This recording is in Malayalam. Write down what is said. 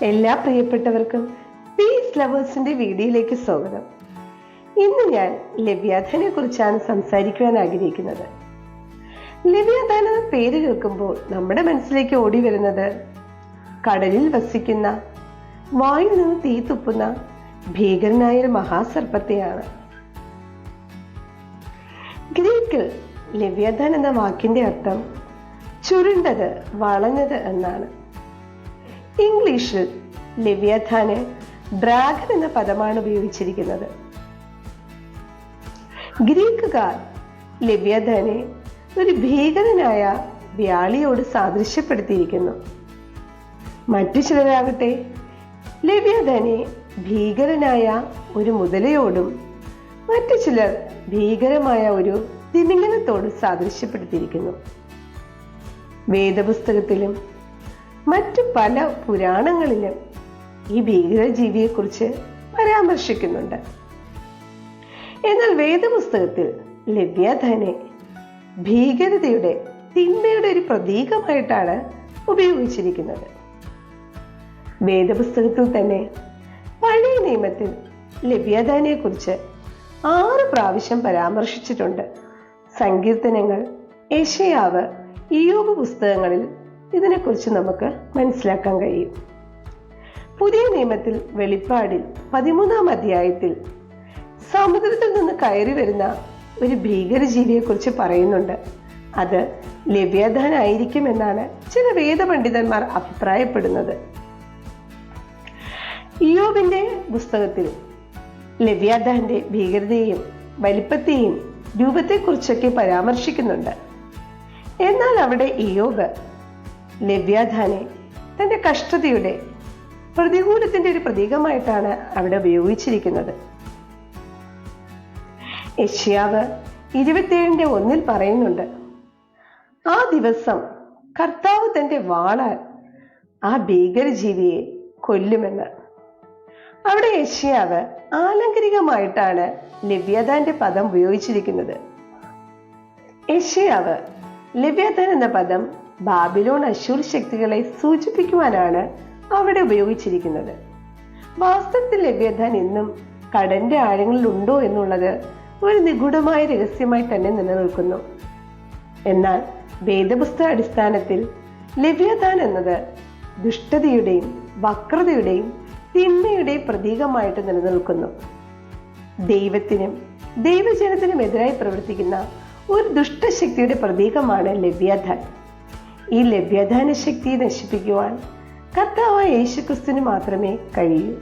എല്ലാ പ്രിയപ്പെട്ടവർക്കും പീസ് ലവേഴ്സിന്റെ വീഡിയോയിലേക്ക് സ്വാഗതം. ഇന്ന് ഞാൻ ലവ്യാധാനെ കുറിച്ചാണ് സംസാരിക്കുവാൻ ആഗ്രഹിക്കുന്നത്. ലവ്യാധാൻ പേര് കേൾക്കുമ്പോൾ നമ്മുടെ മനസ്സിലേക്ക് ഓടി വരുന്നത് കടലിൽ വസിക്കുന്ന വായിൽ നിന്ന് തീ തുപ്പുന്ന ഭീകരനായ ഒരു മഹാസർപ്പത്തെയാണ്. ഗ്രീക്കിൽ ലവ്യാധാൻ എന്ന വാക്കിന്റെ അർത്ഥം ചുരുണ്ടത് വളഞ്ഞത് എന്നാണ്. ഇംഗ്ലീഷിൽ ലവ്യാധാന് ഡ്രാഗൺ എന്ന പദമാണ് ഉപയോഗിച്ചിരിക്കുന്നത്. ഗ്രീക്കുകാർ ലവ്യാധാനെ ഒരു ഭീകരനായ വ്യാളിയോട് സാദൃശ്യപ്പെടുത്തിയിരിക്കുന്നു. മറ്റു ചിലരാകട്ടെ ലവ്യാധാനെ ഭീകരനായ ഒരു മുതലയോടും മറ്റു ചിലർ ഭീകരമായ ഒരു തിമിംഗലത്തോടും സാദൃശ്യപ്പെടുത്തിയിരിക്കുന്നു. വേദപുസ്തകത്തിലും മറ്റു പല പുരാണങ്ങളിലും ഈ ഭീകരജീവിയെക്കുറിച്ച് പരാമർശിക്കുന്നുണ്ട്. എന്നാൽ വേദപുസ്തകത്തിൽ ലവ്യാധാനെ ഭീകരതയുടെ തിന്മയുടെ ഒരു പ്രതീകമായിട്ടാണ് ഉപയോഗിച്ചിരിക്കുന്നത്. വേദപുസ്തകത്തിൽ തന്നെ പഴയ നിയമത്തിൽ ലവ്യാധാനെ കുറിച്ച് ആറ് പ്രാവശ്യം പരാമർശിച്ചിട്ടുണ്ട്. സങ്കീർത്തനങ്ങൾ യശയാവ് ഇയോബ് പുസ്തകങ്ങളിൽ ഇതിനെക്കുറിച്ച് നമുക്ക് മനസ്സിലാക്കാൻ കഴിയും. പുതിയ നിയമത്തിൽ വെളിപ്പാടിൽ പതിമൂന്നാം അധ്യായത്തിൽ സമുദ്രത്തിൽ നിന്ന് കയറി വരുന്ന ഒരു ഭീകരജീവിയെക്കുറിച്ച് പറയുന്നുണ്ട്. അത് ലവ്യാധാനായിരിക്കും എന്നാണ് ചില വേദപണ്ഡിതന്മാർ അഭിപ്രായപ്പെടുന്നത്. ഇയോബിന്റെ പുസ്തകത്തിൽ ലവ്യാധാന്റെ ഭീകരതയെയും വലിപ്പത്തെയും രൂപത്തെക്കുറിച്ചൊക്കെ പരാമർശിക്കുന്നുണ്ട്. എന്നാൽ അവിടെ ഇയോബ് ലവ്യാധാനെ തന്റെ കഷ്ടതയുടെ പ്രതികൂലത്തിന്റെ ഒരു പ്രതീകമായിട്ടാണ് അവിടെ ഉപയോഗിച്ചിരിക്കുന്നത്. യഷ്യാവ് ഇരുപത്തിയേഴിന്റെ ഒന്നിൽ പറയുന്നുണ്ട് ആ ദിവസം കർത്താവ് തന്റെ വാളാൽ ആ ഭീകരജീവിയെ കൊല്ലുമെന്ന്. അവിടെ യഷ്യാവ് ആലങ്കരികമായിട്ടാണ് ലവ്യതാന്റെ പദം ഉപയോഗിച്ചിരിക്കുന്നത്. യഷ്യാവ് ലവ്യാദാൻ എന്ന പദം ബാബിലോൺ അശൂർ ശക്തികളെ സൂചിപ്പിക്കുവാനാണ് അവിടെ ഉപയോഗിച്ചിരിക്കുന്നത്. വാസ്തവത്തിൽ ലഭ്യതാൻ എന്നും കടന്റെ ആഴങ്ങളിൽ ഉണ്ടോ എന്നുള്ളത് ഒരു നിഗൂഢമായ രഹസ്യമായി തന്നെ നിലനിൽക്കുന്നു. എന്നാൽ വേദപുസ്തക അടിസ്ഥാനത്തിൽ ലഭ്യതാൻ എന്നത് ദുഷ്ടതയുടെയും വക്രതയുടെയും തിന്മയുടെയും പ്രതീകമായിട്ട് നിലനിൽക്കുന്നു. ദൈവത്തിനും ദൈവജനത്തിനും എതിരായി പ്രവർത്തിക്കുന്ന ഒരു ദുഷ്ടശക്തിയുടെ പ്രതീകമാണ് ലവ്യാധാൻ. ഈ ലവ്യാധാന ശക്തിയെ നശിപ്പിക്കുവാൻ കർത്താവായ യേശുക്രിസ്തുവിന് മാത്രമേ കഴിയൂ.